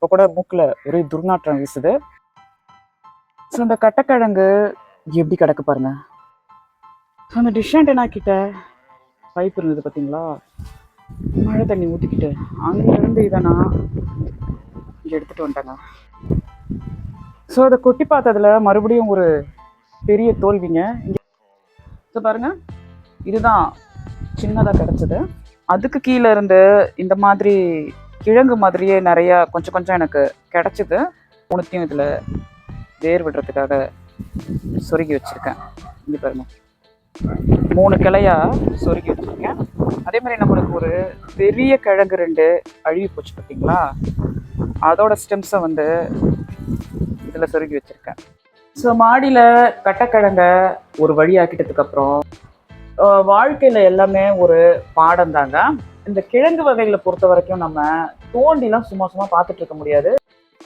இப்போ கூட மூக்கில் ஒரே துர்நாற்றம் வீசுது. ஸோ இந்த கட்டைக்கிழங்கு எப்படி கிடக்கு பாருங்க. ஸோ அந்த டிஷ் என்ன கிட்ட பைப் இருந்தது பார்த்தீங்களா மழை தண்ணி ஊற்றிக்கிட்டு அங்கேருந்து இதை நான் இங்கே எடுத்துகிட்டு வந்துட்டேங்க. ஸோ அதை கொட்டி பார்த்ததுல மறுபடியும் ஒரு பெரிய தோல்விங்க. இங்கே ஸோ பாருங்க. இதுதான் சின்னதாக கிடச்சிது. அதுக்கு கீழே இருந்து இந்த மாதிரி கிழங்கு மாதிரியே நிறையா கொஞ்சம் கொஞ்சம் எனக்கு கிடச்சிது. உணத்தையும் இதில் வேர் விடுறதுக்காக சொருகி வச்சுருக்கேன். இங்கே பாருங்க. மூணு கிளையாக சொருகி வச்சுருக்கேன். அதே மாதிரி நம்மளுக்கு ஒரு பெரிய கிழங்கு ரெண்டு அழுகி போச்சு பார்த்தீங்களா அதோட ஸ்டெம்ஸை வந்து இதில் சொருகி வச்சுருக்கேன். ஸோ மாடியில் கட்டக்கிழங்க ஒரு வழியாக்கிட்டதுக்கப்புறம் வாழ்க்கையில் எல்லாமே ஒரு பாடம் தாங்க. இந்த கிழங்கு வகைகளை பொறுத்த வரைக்கும் நம்ம தோண்டிலாம் சும்மா சும்மா பார்த்துட்டு இருக்க முடியாது.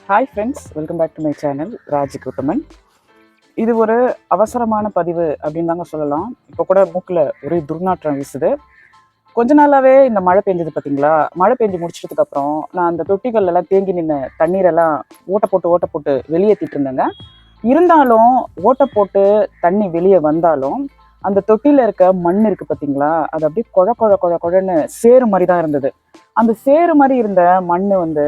Hi friends welcome back to my channel Raji Kuttaman இது ஒரு அவசரமான பதிவு அப்படின்னு தாங்க சொல்லலாம். இப்போ கூட மூக்கில் ஒரே துர்நாற்றம் வீசுது. கொஞ்ச நாளாகவே இந்த மழை பெஞ்சது பார்த்தீங்களா மழை பெஞ்சு முடிச்சதுக்கப்புறம் நான் அந்த தொட்டிகள்லாம் தேங்கி நின்று தண்ணீரெல்லாம் ஓட்ட போட்டு ஓட்ட போட்டு வெளியேற்றிட்டு இருந்தேங்க. இருந்தாலும் ஓட்ட போட்டு தண்ணி வெளியே வந்தாலும் அந்த தொட்டியில் இருக்க மண் இருக்கு பார்த்தீங்களா அது அப்படியே குழ குழ குழ குழன்னு சேறு மாதிரி தான் இருந்தது. அந்த சேறு மாதிரி இருந்த மண் வந்து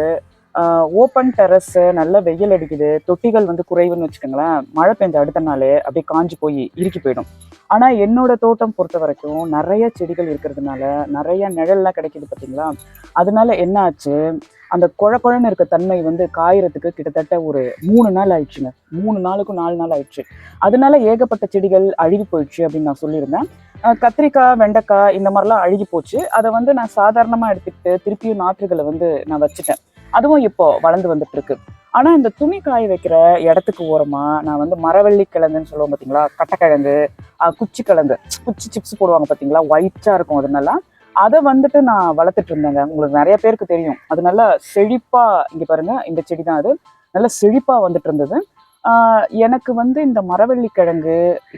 ஓப்பன் டெரஸ் நல்லா வெயில் அடிக்குது. தொட்டிகள் வந்து குறைவுன்னு வச்சுக்கோங்களேன். மழை பெஞ்ச அடுத்த நாளே அப்படியே காஞ்சு போய் இறுக்கி போயிடும். ஆனால் என்னோட தோட்டம் பொறுத்த வரைக்கும் நிறைய செடிகள் இருக்கிறதுனால நிறைய நிழல்லாம் கிடைக்குது பார்த்தீங்களா அதனால என்ன ஆச்சு? அந்த குழ இருக்க தன்மை வந்து காயறதுக்கு கிட்டத்தட்ட ஒரு மூணு நாள் ஆயிடுச்சுங்க. மூணு நாளுக்கும் நாலு நாள் ஆயிடுச்சு. அதனால ஏகப்பட்ட செடிகள் அழுகி போயிடுச்சு அப்படின்னு நான் சொல்லியிருந்தேன். கத்திரிக்காய் வெண்டைக்காய் இந்த மாதிரிலாம் அழுகி போச்சு. அதை வந்து நான் சாதாரணமாக எடுத்துக்கிட்டு திருப்பியும் நாற்றுகளை வந்து நான் வச்சுட்டேன். அதுவும் இப்போ வளர்ந்து வந்துட்டு இருக்கு ஆனால் இந்த துணி காய வைக்கிற இடத்துக்கு ஓரமாக நான் வந்து மரவள்ளி கிழங்குன்னு சொல்லுவோம் பார்த்தீங்களா கட்டைக்கிழங்கு குச்சி கிழங்கு குச்சி சிப்ஸ் போடுவாங்க பார்த்தீங்களா ஒயிட்டாக இருக்கும் அதனால அதை வந்துட்டு நான் வளர்த்துட்டு இருந்தேங்க. உங்களுக்கு நிறைய பேருக்கு தெரியும். அது நல்லா செழிப்பா இங்க பாருங்க இந்த செடி தான் அது. நல்லா செழிப்பா வந்துட்டு இருந்தது. எனக்கு வந்து இந்த மரவள்ளி கிழங்கு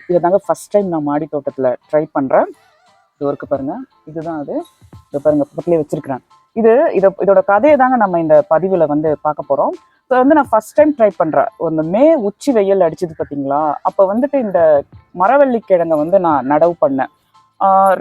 இதை தாங்க ஃபர்ஸ்ட் டைம் நான் மாடி தோட்டத்தில் ட்ரை பண்ணுறேன் இது இருக்கு பாருங்க. இதுதான் அது. இதை பாருங்க பக்கத்துலேயே வச்சிருக்கிறேன். இது இதை இதோட கதையை தாங்க நம்ம இந்த பதிவில் வந்து பார்க்க போகிறோம் ஸோ வந்து நான் ஃபஸ்ட் டைம் ட்ரை பண்ணுறேன் இந்த மே உச்சி வெயில் அடிச்சது பார்த்தீங்களா அப்போ வந்துட்டு இந்த மரவள்ளி கிழங்கை வந்து நான் நடவு பண்ணேன்.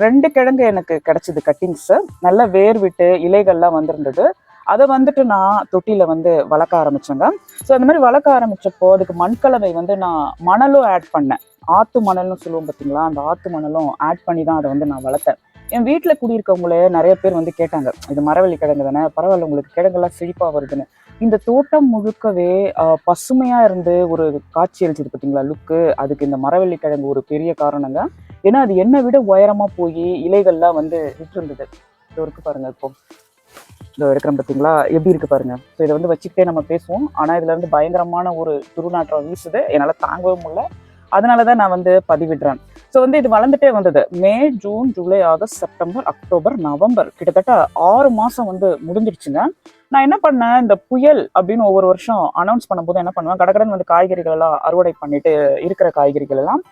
ரெண்டு கிழங்கு எனக்கு கிடச்சிது கட்டிங்ஸு நல்ல வேர் விட்டு இலைகள்லாம் வந்திருந்தது. அதை வந்துட்டு நான் தொட்டியில் வந்து வளர்க்க ஆரம்பிச்சேங்க. ஸோ அந்த மாதிரி வளர்க்க ஆரம்பித்தப்போ அதுக்கு மண்கலவை வந்து நான் மணலும் ஆட் பண்ணேன். ஆற்று மணல்னு சொல்லுவோம் பார்த்தீங்களா அந்த ஆற்று மணலும் ஆட் பண்ணி தான் அதை வந்து நான் வளர்த்தேன். என் வீட்டில் குடியிருக்கவங்களே நிறைய பேர் வந்து கேட்டாங்க இது மரவள்ளி கிழங்கு தானே? பரவாயில்ல உங்களுக்கு கிழங்கெல்லாம் செழிப்பாக வருதுன்னு. இந்த தோட்டம் முழுக்கவே பசுமையாக இருந்து ஒரு காட்சி அளிச்சது பார்த்தீங்களா லுக்கு அதுக்கு இந்த மரவள்ளி கிழங்கு ஒரு பெரிய காரணங்க. ஏன்னா அது என்னை விட உயரமாக போய் இலைகள்லாம் வந்து விட்டுருந்தது. இதோ இருக்கு பாருங்க இப்போ. இதோ எடுக்கிறோம் பார்த்தீங்களா எப்படி இருக்குது பாருங்க? ஸோ இதை வந்து வச்சுக்கிட்டே நம்ம பேசுவோம். ஆனால் இதில் இருந்து பயங்கரமான ஒரு துருநாற்றம் வீசுது. என்னால் தாங்கவே முடியல. அதனால தான் நான் வந்து பதிவிடுறேன். ஸோ வந்து இது வளர்ந்துட்டே வந்தது. May June July August September October November கிட்டத்தட்ட ஆறு மாதம் வந்து முடிஞ்சிருச்சுங்க நான் என்ன பண்ணேன்? இந்த புயல் அப்படின்னு ஒவ்வொரு வருஷம் அனௌன்ஸ் பண்ணும்போது என்ன பண்ணுவேன்? கடகடன் வந்து காய்கறிகள் எல்லாம் அறுவடை பண்ணிட்டு இருக்கிற காய்கறிகள் எல்லாம்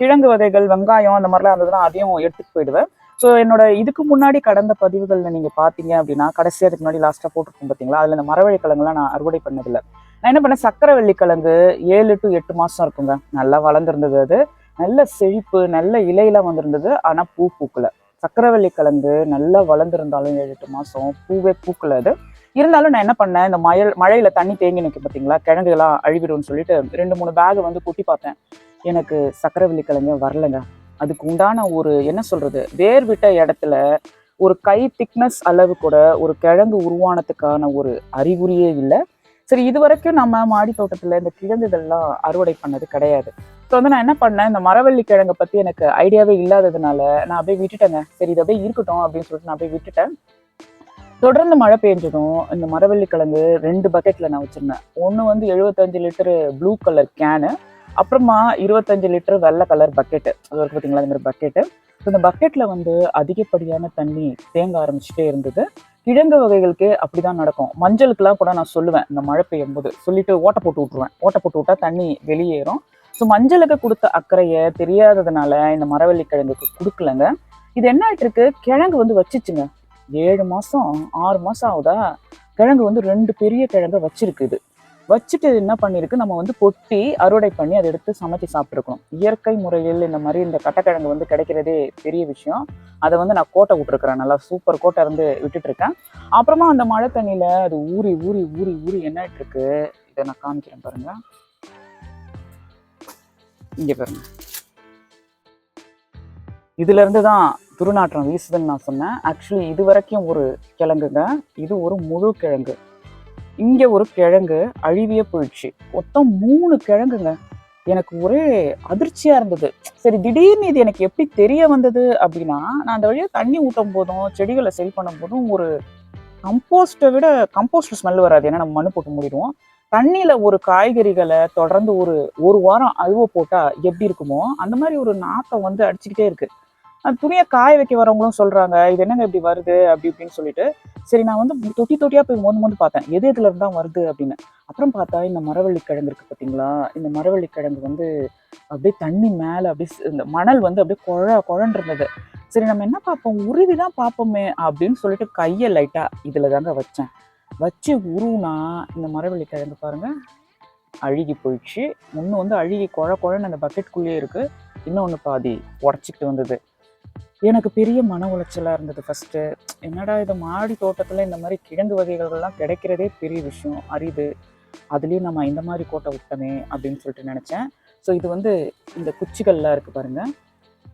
கிழங்கு வகைகள் வெங்காயம் அந்த மாதிரிலாம் இருந்ததுன்னா அதையும் எடுத்துட்டு போயிடுவேன். ஸோ என்னோட இதுக்கு முன்னாடி கடந்த பதிவுகளில் நீங்கள் பார்த்தீங்க அப்படின்னா கடைசியாக அதுக்கு முன்னாடி லாஸ்ட்டாக போட்டிருக்கோம் பார்த்தீங்களா அதில் இந்த மரவள்ளி கிழங்குலாம் நான் அறுவடை பண்ணதில்லை. நான் என்ன பண்ணேன்? சக்கரை வெள்ளிக்கிழங்கு ஏழு டு எட்டு மாதம் இருக்குங்க. நல்லா வளர்ந்துருந்தது அது. நல்ல செழிப்பு நல்ல இலையெல்லாம் வந்திருந்தது. ஆனால் பூ பூக்கல. சக்கரவள்ளி கிழங்கு நல்லா வளர்ந்துருந்தாலும் ஏழு எட்டு மாதம் பூவே பூக்கல அது. இருந்தாலும் நான் என்ன பண்ணேன்? இந்த மயல் மழையில் தண்ணி தேங்கி நிற்கும் பார்த்தீங்களா கிழங்குலாம் அழிவிடும்னு சொல்லிட்டு ரெண்டு மூணு பேக் வந்து குட்டி பார்த்தேன். எனக்கு சக்கரவள்ளி கிழங்கு வரலைங்க. அதுக்கு உண்டான ஒரு என்ன சொல்கிறது வேர் விட்ட இடத்துல ஒரு கை திக்னஸ் அளவு கூட ஒரு கிழங்கு உருவானத்துக்கான ஒரு அறிகுறியே இல்லை. சரி இது வரைக்கும் நம்ம மாடி தோட்டத்தில் இந்த கிழங்குகள்லாம் அறுவடை பண்ணது கிடையாது. ஸோ வந்து நான் என்ன பண்ணேன் இந்த மரவள்ளி கிழங்கை பற்றி எனக்கு ஐடியாவே இல்லாததுனால நான் அப்படியே விட்டுட்டேங்க. சரி இது அப்படியே இருக்கட்டும் அப்படின்னு சொல்லிட்டு நான் அப்படியே விட்டுட்டேன். தொடர்ந்து மழை பெஞ்சதும் இந்த மரவள்ளி கிழங்கு ரெண்டு பக்கெட்டில் நான் வச்சிருந்தேன். ஒன்று வந்து எழுபத்தஞ்சு லிட்டரு ப்ளூ கலர் கேனு அப்புறமா இருபத்தஞ்சு லிட்டர் வெள்ளை கலர் பக்கெட்டு அது ஒரு பார்த்தீங்களா அது மாதிரி பக்கெட்டு இந்த பக்கெட்டில் வந்து அதிகப்படியான தண்ணி தேங்க ஆரம்பிச்சுட்டே இருந்தது. கிழங்கு வகைகளுக்கு அப்படிதான் நடக்கும். மஞ்சளுக்குலாம் கூட நான் சொல்லுவேன் இந்த மழை பெய்யும் போது சொல்லிட்டு ஓட்டை போட்டு விட்ருவேன் ஓட்டை போட்டு விட்டா தண்ணி வெளியேறும். ஸோ மஞ்சளுக்கு கொடுத்த அக்கறையை தெரியாததுனால இந்த மரவள்ளி கிழங்குக்கு கொடுக்கலங்க. இது என்ன ஆயிட்டு இருக்கு? கிழங்கு வந்து வச்சுச்சுங்க. ஏழு மாதம் ஆறு மாதம் ஆகுதா? கிழங்கு வந்து ரெண்டு பெரிய கிழங்க வச்சிருக்குது வச்சுட்டு என்ன பண்ணியிருக்கு நம்ம வந்து கொட்டி அறுவடை பண்ணி அதை எடுத்து சமைச்சு சாப்பிட்ருக்கணும் இயற்கை முறையில் இந்த மாதிரி இந்த கட்டக்கிழங்கு வந்து கிடைக்கிறதே பெரிய விஷயம். அதை வந்து நான் கோட்டை விட்டுருக்குறேன். நல்லா சூப்பர் கோட்டை இருந்து விட்டுட்டு இருக்கேன் அப்புறமா அந்த மழை தண்ணியில் அது ஊறி ஊறி ஊறி ஊறி என்ன இருக்கு இதை நான் காமிக்கிறேன் பாருங்க. இங்கே பாருங்க. இதுலேருந்து தான் துருநாற்றம் வீசுதுன்னு நான் சொன்னேன். ஆக்சுவலி இது வரைக்கும் ஒரு கிழங்குங்க. இது ஒரு முழு கிழங்கு. இங்க ஒரு கிழங்கு அழிவிய போயிடுச்சு. மொத்தம் மூணு கிழங்குங்க. எனக்கு ஒரே அதிர்ச்சியா இருந்தது. சரி திடீர்னு இது எனக்கு எப்படி தெரிய வந்தது அப்படின்னா நான் அந்த வழியா தண்ணி ஊட்டும் போதும் செடிகளை சரி பண்ணும் போதும் ஒரு கம்போஸ்ட்டை விட கம்போஸ்ட் ஸ்மெல் வராது. ஏன்னா நம்ம மண்ணு போட்டு முடிடுவோம். தண்ணியில ஒரு காய்கறிகளை தொடர்ந்து ஒரு ஒரு வாரம் அழுவ போட்டா எப்படி இருக்குமோ அந்த மாதிரி ஒரு நாத்தம் வந்து அடிச்சுக்கிட்டே இருக்கு. துணியை காய வைக்க வரவங்களும் சொல்றாங்க இது என்னங்க இப்படி வருது? அப்படி இப்படின்னு சொல்லிட்டு சரி நான் வந்து தொட்டி தொட்டியா போய் மோந்து மோந்து பார்த்தேன். எது எதுல இருந்தா வருது அப்படின்னு. அப்புறம் பார்த்தா இந்த மரவள்ளி கிழங்கு இருக்கு பாத்தீங்களா இந்த மரவள்ளி கிழங்கு வந்து அப்படியே தண்ணி மேல அப்படியே இந்த மணல் வந்து அப்படியே குழ குழன்றிருந்தது சரி நம்ம என்ன பார்ப்போம்? உருவி தான் பார்ப்போமே அப்படின்னு சொல்லிட்டு கையை லைட்டா இதுல தாங்க வச்சேன். வச்சு உருவுனா இந்த மரவள்ளி கிழங்கு பாருங்க அழுகி போயிடுச்சு. ஒன்று வந்து அழுகி குழ குழன்னு அந்த பக்கெட்குள்ளேயே இருக்கு. இன்னொன்று பாதி உடச்சிக்கிட்டு வந்தது. எனக்கு பெரிய மன உளைச்சலாக இருந்தது ஃபஸ்ட்டு என்னடா இது மாடி தோட்டத்தில் இந்த மாதிரி கிழங்கு வகைகள்லாம் கிடைக்கிறதே பெரிய விஷயம் அரிது. அதுலேயும் நம்ம இந்த மாதிரி கோட்டை விட்டோமே அப்படின்னு சொல்லிட்டு நினச்சேன். ஸோ இது வந்து இந்த குச்சிகள்லாம் இருக்குது பாருங்க.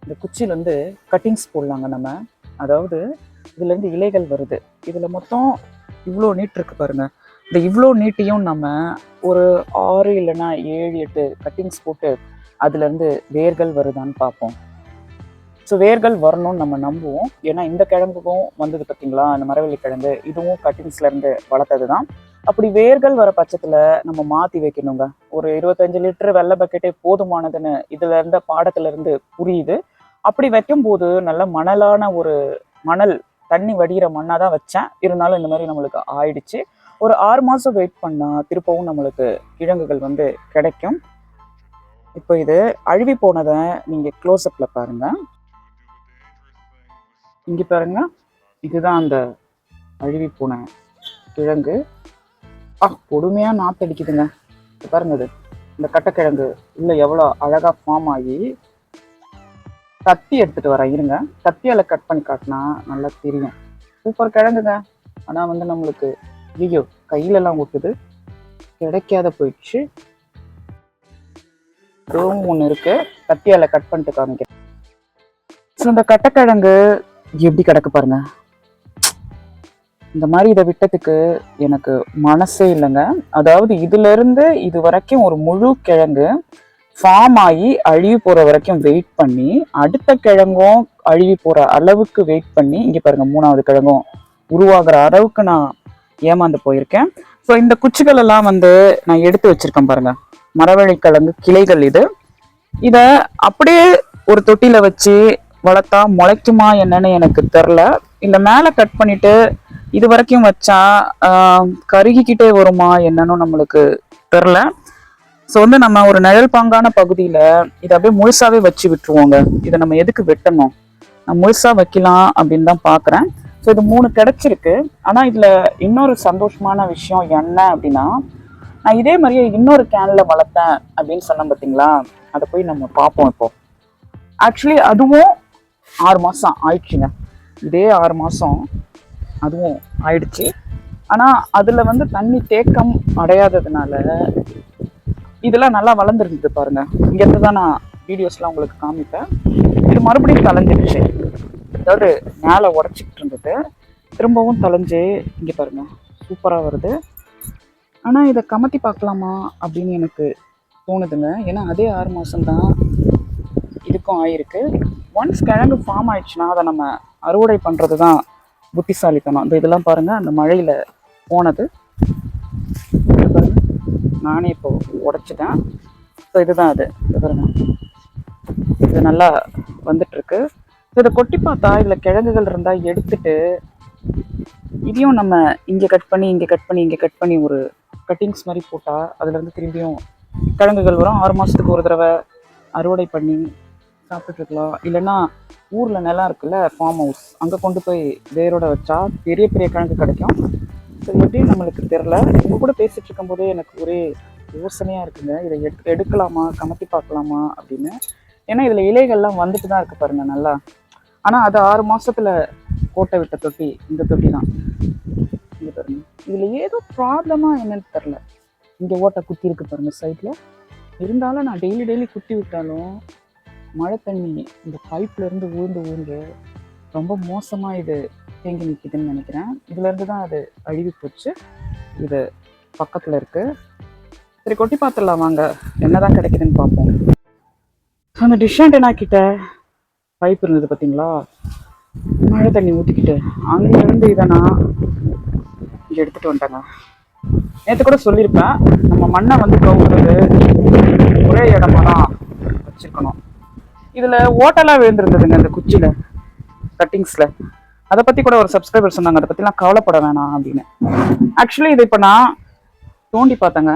இந்த குச்சியில் வந்து கட்டிங்ஸ் போடலாங்க நம்ம. அதாவது இதுலேருந்து இலைகள் வருது. இதில் மொத்தம் இவ்வளோ நீட் இருக்குது பாருங்க. இந்த இவ்வளோ நீட்டையும் நம்ம ஒரு ஆறு இல்லைன்னா ஏழு எட்டு கட்டிங்ஸ் போட்டு அதுலேருந்து வேர்கள் வருதான்னு பார்ப்போம். ஸோ வேர்கள் வரணும்னு நம்ம நம்புவோம். ஏன்னா இந்த கிழங்குக்கும் வந்தது பார்த்தீங்களா அந்த மரவள்ளி கிழங்கு இதுவும் கட்டிங்ஸ்லேருந்து வளர்த்தது தான் அப்படி வேர்கள் வர பட்சத்தில் நம்ம மாற்றி வைக்கணுங்க. ஒரு இருபத்தஞ்சு லிட்டர் வெள்ளை பக்கெட்டே போதுமானதுன்னு இதில் இருந்த பாடத்துலேருந்து புரியுது. அப்படி வைக்கும்போது நல்ல மணலான ஒரு மணல் தண்ணி வடிகிற மண்ணாக தான் வச்சேன். இருந்தாலும் இந்த மாதிரி நம்மளுக்கு ஆயிடுச்சு. ஒரு ஆறு மாதம் வெயிட் பண்ணால் திருப்பவும் நம்மளுக்கு கிழங்குகள் வந்து கிடைக்கும். இப்போ இது அழுவி போனதை நீங்கள் க்ளோஸ்அப்பில் பாருங்கள் இங்க பாருங்க. இதுதான் அந்த அழுவி போன கிழங்கு. ஆ கொடுமையா நாத்தடிக்குதுங்க இது பாருங்க இது. இந்த கட்டக்கிழங்கு. உள்ளே எவ்வளோ அழகா ஃபார்ம் ஆகி கத்தி எடுத்துட்டு வரேன் இருங்க. கத்தியால கட் பண்ணி காட்டினா நல்லா தெரியும். சூப்பர் கிழங்குங்க. ஆனா வந்து நம்மளுக்கு ஐயோ கையில எல்லாம் ஒட்டுது. கிடைக்காத போயிடுச்சு. ரூம் ஒன்று இருக்கு. கத்தியால கட் பண்ணிட்டு காமிக்கிறேன். ஸோ இந்த கட்டக்கிழங்கு எப்படி கிடக்கு பாருங்க. இந்த மாதிரி இதை விட்டதுக்கு எனக்கு மனசே இல்லைங்க. அதாவது இதுல இருந்து இது வரைக்கும் ஒரு முழு கிழங்கு ஃபார்ம் ஆகி அழுகி போற வரைக்கும் வெயிட் பண்ணி அடுத்த கிழங்கும் அழுகி போற அளவுக்கு வெயிட் பண்ணி இங்க பாருங்க மூணாவது கிழங்கும் உருவாகிற அளவுக்கு நான் ஏமாந்து போயிருக்கேன். ஸோ இந்த குச்சிகள் எல்லாம் வந்து நான் எடுத்து வச்சிருக்கேன் பாருங்க. மரவள்ளி கிழங்கு கிளைகள் இது. இதை அப்படியே ஒரு தொட்டில வச்சு வளர்த்தா முளைக்குமா என்னன்னு எனக்கு தெரில இந்த மேலே கட் பண்ணிட்டு இது வரைக்கும் வச்சா கருகிக்கிட்டே வருமா என்னன்னு நம்மளுக்கு தெரில ஸோ வந்து நம்ம ஒரு நிழல் பாங்கான பகுதியில் இதை அப்படியே முழுசாகவே வச்சு விட்டுருவோங்க. இதை நம்ம எதுக்கு வெட்டணும்? நான் முழுசாக வைக்கலாம் அப்படின்னு தான் பார்க்குறேன் ஸோ இது மூணு கிடச்சிருக்கு. ஆனால் இதில் இன்னொரு சந்தோஷமான விஷயம் என்ன அப்படின்னா நான் இதே மாதிரியே இன்னொரு கேனில் வளர்த்தேன் அப்படின்னு சொன்னேன் பார்த்தீங்களா அதை போய் நம்ம பார்ப்போம் இப்போ. ஆக்சுவலி அதுவும் ஆறு மாதம் ஆயிடுச்சுங்க. இதே ஆறு மாதம் அதுவும் ஆயிடுச்சு. ஆனால் அதில் வந்து தண்ணி தேக்கம் அடையாததுனால இதெல்லாம் நல்லா வளர்ந்துருந்தது பாருங்க. இங்கேருந்து தான் நான் வீடியோஸ்லாம் உங்களுக்கு காமிப்பேன். இது மறுபடியும் தலைஞ்சிடுச்சு அதாவது மேலே உடச்சிக்கிட்டு இருந்தது. திரும்பவும் தலைஞ்சு இங்கே பாருங்க சூப்பராக வருது. ஆனால் இதை கமத்தி பார்க்கலாமா அப்படின்னு எனக்கு தோணுதுங்க. ஏன்னா அதே ஆறு மாதம்தான் இதுக்கும் ஆயிருக்கு. ஒன்ஸ் கிழங்கு ஃபார்ம் ஆயிடுச்சுன்னா அதை நம்ம அறுவடை பண்ணுறது தான் புத்திசாலித்தனம். இந்த இதெல்லாம் பாருங்கள் அந்த மழையில் போனது. நானே இப்போ உடைச்சிட்டேன். ஸோ இதுதான் அது. இது பாருங்க. இது நல்லா வந்துட்டுருக்கு. ஸோ இதை கொட்டி பார்த்தா இதில் கிழங்குகள் இருந்தால் எடுத்துட்டு இதையும் நம்ம இங்கே கட் பண்ணி இங்கே கட் பண்ணி இங்கே கட் பண்ணி ஒரு கட்டிங்ஸ் மாதிரி போட்டால் அதுலேருந்து திரும்பியும் கிழங்குகள் வரும். ஆறு மாதத்துக்கு ஒரு தடவை அறுவடை பண்ணி சாப்பிட்டுட்டு இருக்கலாம் இல்லைன்னா ஊரில் நிலம் இருக்குல்ல ஃபார்ம் ஹவுஸ் அங்கே கொண்டு போய் வேரோட வச்சா பெரிய பெரிய கிழங்கு கிடைக்கும். ஸோ எப்படின்னு நம்மளுக்கு தெரில உங்க கூட பேசிகிட்டு இருக்கும்போதே எனக்கு ஒரே யோசனையாக இருக்குங்க. இதை எடு எடுக்கலாமா? கமத்தி பார்க்கலாமா? அப்படின்னு. ஏன்னா இதில் இலைகள்லாம் வந்துட்டு தான் இருக்குது பாருங்க நல்லா. ஆனால் அது ஆறு மாதத்தில் கோட்டை விட்ட தொட்டி இந்த தொட்டி தான். இங்கே பாருங்க. இதில் ஏதோ ப்ராப்ளமாக என்னன்னு தெரில இங்கே ஓட்டை குத்தி இருக்கு பாருங்கள் சைடில் இருந்தாலும் நான் டெய்லி டெய்லி குத்தி விட்டாலும் மழை தண்ணி இந்த பைப்லேருந்து ஊர்ந்து ஊர்ந்து ரொம்ப மோசமாக இது தேங்கி நிற்கிதுன்னு நினைக்கிறேன். இதுலேருந்து தான் அது அழுகி போச்சு. இது பக்கத்தில் இருக்குது சரி கொட்டி பார்த்துடலாம். வாங்க என்னதான் கிடைக்குதுன்னு பார்ப்போம். அந்த டிஷாண்டனா கிட்ட பைப் இருந்தது பார்த்தீங்களா மழை தண்ணி ஊற்றிக்கிட்டு அங்கேருந்து இதை நான் இங்கே எடுத்துகிட்டு வந்துட்டேங்க. நேற்று கூட சொல்லியிருப்பேன் நம்ம மண்ணை வந்து கவுறது ஒரே இடமா தான் வச்சுருக்கணும். இதில் ஓட்டெல்லாம் விழுந்துருந்ததுங்க இந்த குச்சியில் கட்டிங்ஸில் அதை பற்றி கூட ஒரு சப்ஸ்கிரைபர் சொன்னாங்க அதை பற்றிலாம் கவலைப்பட வேணாம் அப்படின்னு. ஆக்சுவலி இதை இப்போ நான் தோண்டி பார்த்தேங்க.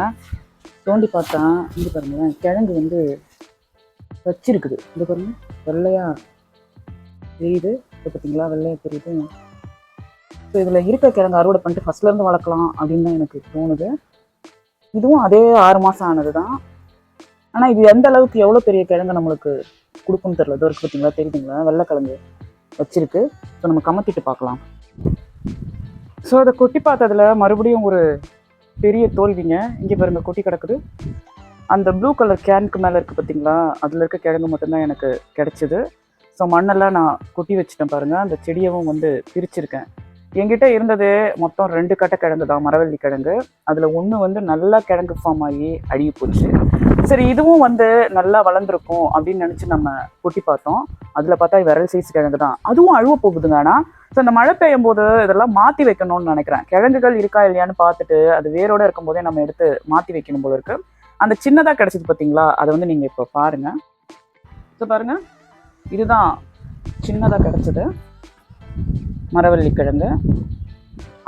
தோண்டி பார்த்தேன் இங்கே பாருங்க கிழங்கு வந்து வச்சிருக்குது. இந்த பாருங்க வெள்ளையா தெரியுது. இப்போ பார்த்தீங்களா வெள்ளையா தெரியுது. ஸோ இதில் இருக்க கிழங்கு அறுவடை பண்ணிட்டு ஃபர்ஸ்ட்லேருந்து வளர்க்கலாம் அப்படின்னு தான் எனக்கு தோணுது. இதுவும் அதே ஆறு மாதம் ஆனது தான் ஆனால் இது எந்த அளவுக்கு எவ்வளோ பெரிய கிழங்கு நம்மளுக்கு கொடுக்குன்னு தெரியல. இதோ இருக்கு பார்த்தீங்களா? தெரியுதுங்களா? வெள்ளைக்கிழங்கு வச்சிருக்கு. ஸோ நம்ம கமத்திட்டு பார்க்கலாம். ஸோ அதை கொட்டி பார்த்ததில் மறுபடியும் ஒரு பெரிய தோல்விங்க. இங்கே பாருங்க கொட்டி கிடக்குது. அந்த ப்ளூ கலர் கேனுக்கு மேலே இருக்குது பார்த்தீங்களா? அதில் இருக்க கிழங்கு மட்டும்தான் எனக்கு கிடச்சிது. ஸோ மண்ணெல்லாம் நான் கொட்டி வச்சுட்டேன் பாருங்கள் அந்த செடியவும் வந்து பிரிச்சிருக்கேன். என்கிட்ட இருந்தது மொத்தம் ரெண்டு கட்டை கிழங்கு தான் மரவள்ளி கிழங்கு. அதில் ஒன்று வந்து நல்லா கிழங்கு ஃபார்ம் ஆகி அழுகி போச்சு. சரி இதுவும் வந்து நல்லா வளர்ந்துருக்கும் அப்படின்னு நினச்சி நம்ம கொட்டி பார்த்தோம். அதில் பார்த்தா விரல் சைஸ் கிழங்கு தான் அதுவும் அழுவ போகுதுங்க. ஆனால் ஸோ இந்த மழை பெய்யும் போது இதெல்லாம் மாற்றி வைக்கணும்னு நினைக்கிறேன். கிழங்குகள் இருக்கா இல்லையான்னு பார்த்துட்டு அது வேரோடு இருக்கும்போதே நம்ம எடுத்து மாற்றி வைக்கணும் போல இருக்கு. அந்த சின்னதாக கிடச்சிது பார்த்தீங்களா அதை வந்து நீங்கள் இப்போ பாருங்க. ஸோ பாருங்க. இதுதான் சின்னதாக கிடச்சிது. மரவள்ளி கிழங்கு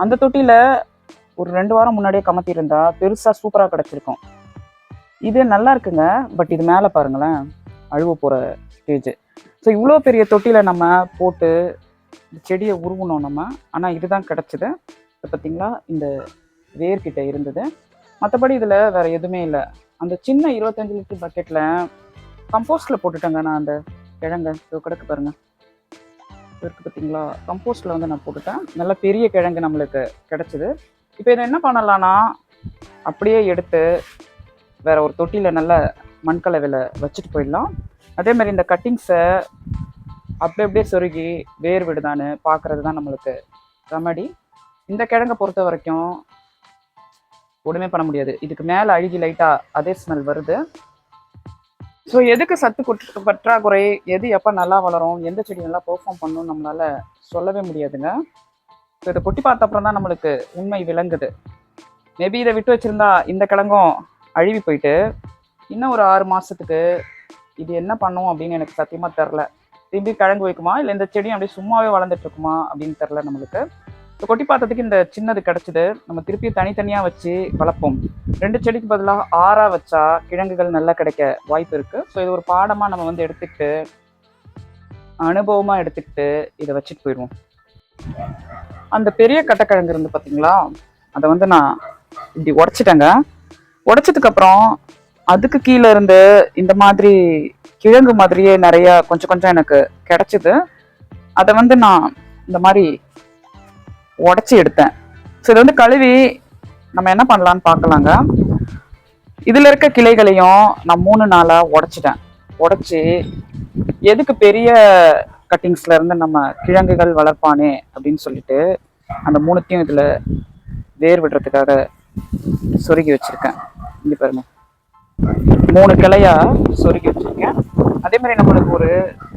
அந்த தொட்டியில் ஒரு ரெண்டு வாரம் முன்னாடியே கமத்திருந்தா பெருசாக சூப்பராக கிடச்சிருக்கும். இது நல்லா இருக்குங்க பட் இது மேலே பாருங்களேன் அழுவ போகிற ஸ்டேஜ் ஸோ இவ்வளோ பெரிய தொட்டியில் நம்ம போட்டு இந்த செடியை உருவணும் நம்ம. ஆனால் இதுதான் கிடச்சிது. இப்போ பார்த்தீங்களா இந்த வேர்கிட்ட இருந்தது. மற்றபடி இதில் வேறு எதுவுமே இல்லை. அந்த சின்ன இருபத்தஞ்சு லிட்டர் பக்கெட்டில் கம்போஸ்டில் போட்டுட்டேங்க நான் அந்த கிழங்க. கிடக்கு பாருங்கள் இருக்குது பார்த்தீங்களா கம்போஸ்டில் வந்து நான் போட்டுட்டேன். நல்ல பெரிய கிழங்கு நம்மளுக்கு கிடச்சிது. இப்போ இதை என்ன பண்ணலாம்னா அப்படியே எடுத்து வேற ஒரு தொட்டியில் நல்ல மண்கலவையில் வச்சுட்டு போயிடலாம். அதே மாதிரி இந்த கட்டிங்ஸை அப்படி அப்படியே சொருகி வேர் விடுதான்னு பார்க்கறது தான் நம்மளுக்கு ரெமடி இந்த கிழங்கை பொறுத்த வரைக்கும் ஒன்றுமே பண்ண முடியாது. இதுக்கு மேலே அழுகி லைட்டாக அதே ஸ்மெல் வருது. ஸோ எதுக்கு சத்து குற்ற பற்றாக்குறை? எது எப்போ நல்லா வளரும்? எந்த செடி நல்லா பெர்ஃபார்ம் பண்ணும் நம்மளால சொல்லவே முடியாதுங்க. ஸோ இதை கொட்டி பார்த்த அப்புறம் தான் நம்மளுக்கு உண்மை விளங்குது. மேபி இதை விட்டு வச்சிருந்தா இந்த கிழங்கும் அழுவி போயிட்டு இன்னும் ஒரு ஆறு மாதத்துக்கு இது என்ன பண்ணும் அப்படின்னு எனக்கு சத்தியமாக தெரில திரும்பி கிழங்கு வைக்குமா? இல்லை இந்த செடியும் அப்படியே சும்மாவே வளர்ந்துட்டு இருக்குமா? அப்படின்னு தெரில நம்மளுக்கு. இப்போ கொட்டி பார்த்ததுக்கு இந்த சின்னது கிடச்சிது. நம்ம திருப்பி தனித்தனியாக வச்சு வளர்ப்போம். ரெண்டு செடிக்கு பதிலாக ஆறா வச்சா கிழங்குகள் நல்லா கிடைக்க வாய்ப்பு இருக்குது ஸோ இது ஒரு பாடமாக நம்ம வந்து எடுத்துக்கிட்டு அனுபவமாக எடுத்துக்கிட்டு இதை வச்சுட்டு போயிடுவோம். அந்த பெரிய கட்டக்கிழங்கு இருந்து பார்த்தீங்களா? அதை வந்து நான் இப்படி உடச்சிட்டேங்க. உடச்சதுக்கப்புறம் அதுக்கு கீழே இருந்து இந்த மாதிரி கிழங்கு மாதிரியே நிறைய கொஞ்சம் கொஞ்சம் எனக்கு கிடைச்சிது. அதை வந்து நான் இந்த மாதிரி உடச்சி எடுத்தேன். ஸோ இதை வந்து கழுவி நம்ம என்ன பண்ணலான்னு பார்க்கலாங்க. இதில் இருக்க கிளைகளையும் நான் மூணு நாளாக உடச்சிட்டேன். உடச்சி எதுக்கு பெரிய கட்டிங்ஸ்ல இருந்து நம்ம கிழங்குகள் வளர்ப்பானே அப்படின்னு சொல்லிட்டு அந்த மூணுத்தையும் இதில் வேர் விடுறதுக்காக சொருகி வச்சிருக்கேன். இங்கே பாருங்க. மூணு கிளையா சொருகி வச்சிருக்கேன். அதே மாதிரி நம்மளுக்கு ஒரு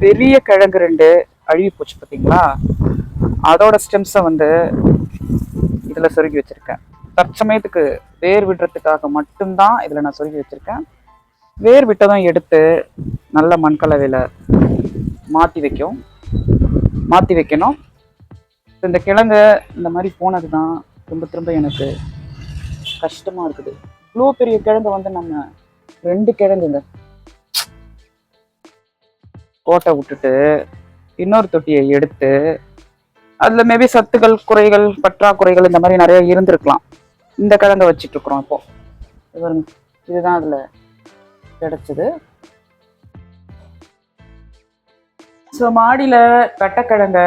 பெரிய கிழங்கு ரெண்டு அழுகி போச்சு பார்த்தீங்களா அதோட ஸ்டெம்ஸை வந்து இதில் சொருகி வச்சுருக்கேன். தற்சமயத்துக்கு வேர் விடுறதுக்காக மட்டும்தான் இதில் நான் சொருகி வச்சுருக்கேன். வேர் விட்டதும் எடுத்து நல்ல மண்கலவையில் மாற்றி வைக்கும். மாற்றி வைக்கணும். இந்த கிழங்கு இந்த மாதிரி போனது தான் திரும்ப திரும்ப எனக்கு கஷ்டமாக இருக்குது. இவ்வளோ பெரிய கிழங்கு வந்து நம்ம ரெண்டு கிழங்குங்க. கோட்டை விட்டுட்டு இன்னொரு தொட்டியை எடுத்து அதில் மேபி சத்துக்கள் குறைகள் பற்றாக்குறைகள் இந்த மாதிரி நிறைய இருந்திருக்கலாம். இந்த கிழங்க வச்சிட்டு இருக்கிறோம் இப்போ. இதுதான் அதில் கிடைச்சது. ஸோ மாடியில் கட்டக்கிழங்க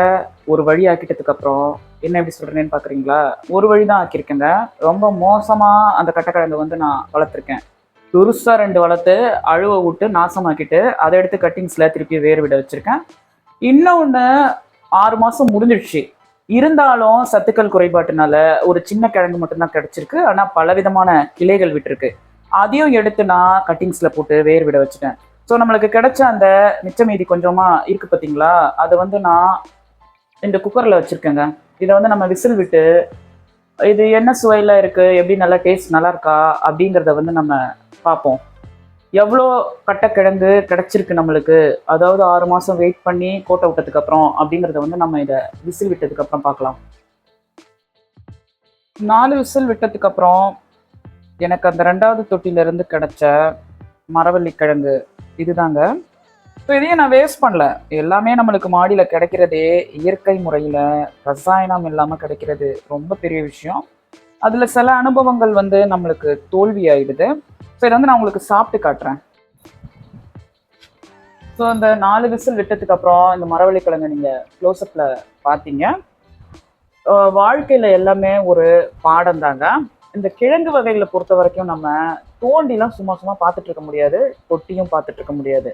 ஒரு வழி ஆக்கிட்டதுக்கப்புறம் என்ன எப்படி சொல்கிறேன்னு பார்க்குறீங்களா ஒரு வழி தான் ஆக்கியிருக்கேங்க. ரொம்ப மோசமாக அந்த கட்டக்கிழங்க வந்து நான் வளர்த்துருக்கேன். பெருசாக ரெண்டு வளர்த்து அழுவ விட்டு நாசமாக்கிட்டு அதை எடுத்து கட்டிங்ஸில் திருப்பி வேறு விட வச்சுருக்கேன். இன்னொன்று ஆறு மாதம் முடிஞ்சிடுச்சு. இருந்தாலும் சத்துக்கள் குறைபாட்டுனால ஒரு சின்ன கிழங்கு மட்டும்தான் கிடச்சிருக்கு. ஆனால் பலவிதமான கிளைகள் விட்டுருக்கு. அதையும் எடுத்து நான் கட்டிங்ஸில் போட்டு வேர் விட வச்சுட்டேன். ஸோ நம்மளுக்கு கிடைச்ச அந்த மிச்ச மீதி இருக்குது பார்த்தீங்களா அதை வந்து நான் இந்த குக்கரில் வச்சுருக்கேங்க. இதை வந்து நம்ம விசில் விட்டு இது என்ன சுவையில் இருக்குது எப்படி நல்லா டேஸ்ட் நல்லா இருக்கா? அப்படிங்கிறத வந்து நம்ம பார்ப்போம். எவ்வளோ கட்டக்கிழங்கு கிடச்சிருக்கு நம்மளுக்கு? அதாவது ஆறு மாதம் வெயிட் பண்ணி கோட்டை விட்டதுக்கப்புறம் அப்படிங்கிறத வந்து நம்ம இதை விசில் விட்டதுக்கப்புறம் பார்க்கலாம். நாலு விசில் விட்டதுக்கப்புறம் எனக்கு அந்த ரெண்டாவது தொட்டியிலிருந்து கிடைச்ச மரவள்ளி கிழங்கு இதுதாங்க. ஸோ இதையும் நான் வேஸ்ட் பண்ணல. எல்லாமே நம்மளுக்கு மாடியில் கிடைக்கிறதே இயற்கை முறையில் ரசாயனம் இல்லாமல் கிடைக்கிறது ரொம்ப பெரிய விஷயம். அதில் சில அனுபவங்கள் வந்து நம்மளுக்கு தோல்வி ஆயிடுது ஸோ இதை வந்து நான் உங்களுக்கு சாப்பிட்டு காட்டுறேன். ஸோ இந்த நாலு விசில் விட்டதுக்கு அப்புறம் இந்த மரவள்ளி கிழங்கு நீங்கள் க்ளோஸ்அப்பில் பார்த்தீங்க. வாழ்க்கையில் வாழ்க்கையில எல்லாமே ஒரு பாடம் தாங்க. இந்த கிழங்கு வகைகளை பொறுத்த வரைக்கும் நம்ம தோண்டிலாம் சும்மா சும்மா பார்த்துட்டு இருக்க முடியாது. தொட்டியும் பார்த்துட்டு இருக்க முடியாது.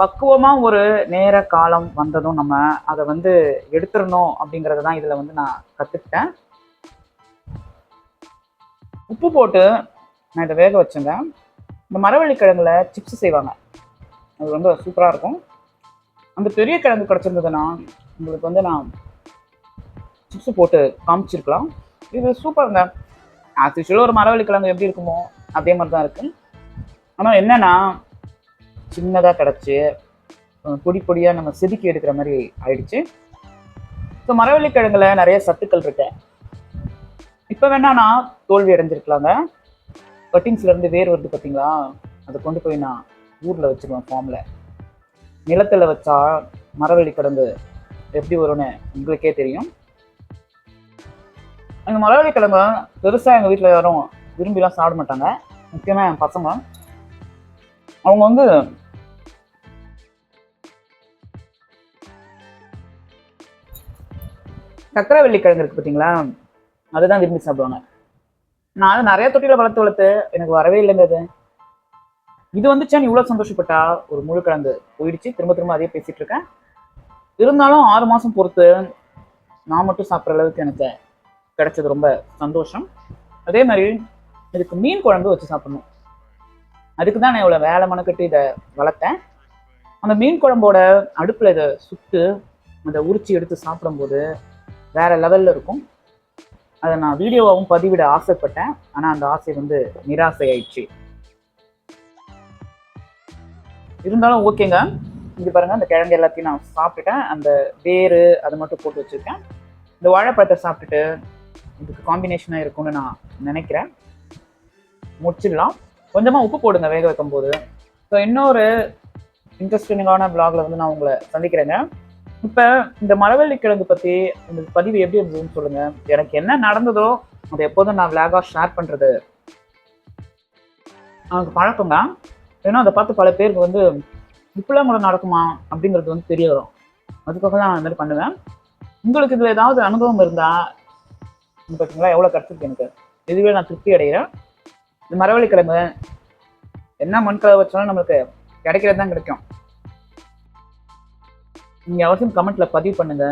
பக்குவமாக ஒரு நேர காலம் வந்ததும் நம்ம அதை வந்து எடுத்துடணும் அப்படிங்கறத தான் இதில் வந்து நான் கற்றுக்கிட்டேன் உப்பு போட்டு நான் இதை வேக வச்சுங்க. இந்த மரவள்ளி கிழங்குல சிப்ஸ் செய்வாங்க. அது ரொம்ப சூப்பராக இருக்கும். அந்த பெரிய கிழங்கு கிடச்சிருந்ததுன்னா உங்களுக்கு வந்து நான் சிப்ஸ் போட்டு காமிச்சிருக்கலாம். இது சூப்பருங்க ஆஸ் ஒரு மரவள்ளி கிழங்கு எப்படி இருக்குமோ அதே மாதிரி தான் இருக்கு. ஆனால் என்னென்னா சின்னதாக கிடச்சி பொடி பொடியாக நம்ம செதுக்கி எடுக்கிற மாதிரி ஆயிடுச்சு. ஸோ மரவள்ளி கிழங்குல நிறைய சத்துக்கள் இருக்கு. இப்போ வேணா நான் தோல்வி அடைஞ்சிருக்கலாங்க. கட்டிங்ஸ்ல இருந்து வேர் வருது பார்த்தீங்களா அதை கொண்டு போய் நான் ஊரில் வச்சிருவேன் ஃபார்மில் நிலத்தில் வச்சா மரவள்ளி கிழங்கு எப்படி வரும்னு உங்களுக்கே தெரியும். அந்த மரவள்ளி கிழங்கு பெருசாக எங்கள் வீட்டில் யாரும் விரும்பிலாம் சாப்பிட மாட்டாங்க. முக்கியமாக என் பசங்க. அவங்க வந்து சக்கரை கிழங்கு இருக்கு பார்த்தீங்களா அதுதான் விரும்பி சாப்பிடுவாங்க. நான் நிறைய தொட்டியில் வளர்த்து வளர்த்து எனக்கு வரவே இல்லைங்க அது. இது நீ இவ்வளோ சந்தோஷப்பட்டா ஒரு முழு கிழங்கு போயிடுச்சு. திரும்ப திரும்ப அதே பேசிட்டு இருக்கேன். இருந்தாலும் ஆறு மாதம் பொறுத்து நான் மட்டும் சாப்பிட்ற அளவுக்கு எனக்கு கிடைச்சது ரொம்ப சந்தோஷம். அதே மாதிரி இதுக்கு மீன் குழம்பு வச்சு சாப்பிடணும். அதுக்கு தான் நான் இவ்வளோ வேலை மனக்கட்டு இதை வளர்த்தேன். அந்த மீன் குழம்போட அடுப்பில் இதை சுட்டு அதை உரிச்சு எடுத்து சாப்பிடும்போது வேற லெவலில் இருக்கும். அதை நான் வீடியோவாகவும் பதிவிட ஆசைப்பட்டேன். ஆனால் அந்த ஆசை வந்து நிராசை ஆயிடுச்சு இருந்தாலும் ஓகேங்க. இது பாருங்கள் அந்த கிழங்கு எல்லாத்தையும் நான் சாப்பிட்டுட்டேன். அந்த வேறு அதை மட்டும் போட்டு வச்சுருக்கேன். இந்த வாழைப்பழத்தை சாப்பிட்டுட்டு இதுக்கு காம்பினேஷனாக இருக்கும்னு நான் நினைக்கிறேன். முடிச்சிடலாம். கொஞ்சமாக உப்பு போடுங்க வேக வைக்கும் போது ஸோ இன்னொரு இன்ட்ரெஸ்டிங்கான vlogல வந்து நான் உங்களை சந்திக்கிறேங்க. இப்போ இந்த மரவள்ளி கிழங்கு பற்றி இந்த பதிவு எப்படி இருந்ததுன்னு சொல்லுங்க. எனக்கு என்ன நடந்ததோ அதை எப்போதும் நான் விளாகாக ஷேர் பண்ணுறது எனக்கு பழக்கம் தான் ஏன்னா அதை பார்த்து பல பேருக்கு வந்து இப்பெல்லாம் கூட நடக்குமா? அப்படிங்கிறது வந்து தெரிய வரும். அதுக்காக தான் நான் இந்த மாதிரி பண்ணுவேன். உங்களுக்கு இதில் ஏதாவது அனுபவம் இருந்தால் பார்த்தீங்களா எவ்வளோ கிடச்சிருக்கு எனக்கு. இதுவே நான் திருப்தி அடைகிறேன். இந்த மரவள்ளி கிழங்கு என்ன மண் கலவை வச்சாலும் நம்மளுக்கு கிடைக்கிறது தான் கிடைக்கும். நீங்கள் அவசியம் கமெண்ட்ல பதிவு பண்ணுங்க.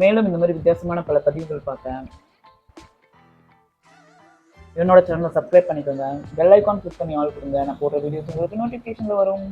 மேலும் இந்த மாதிரி வித்தியாசமான பல பதிவுகள் பார்க்க என்னோட சேனலை சப்ஸ்கிரைப் பண்ணிக்கோங்க. பெல் ஐக்கான் கிளிக் பண்ணி ஆள் கொடுங்க. நான் போடுற வீடியோஸ் உங்களுக்கு நோட்டிஃபிகேஷனில் வரும்.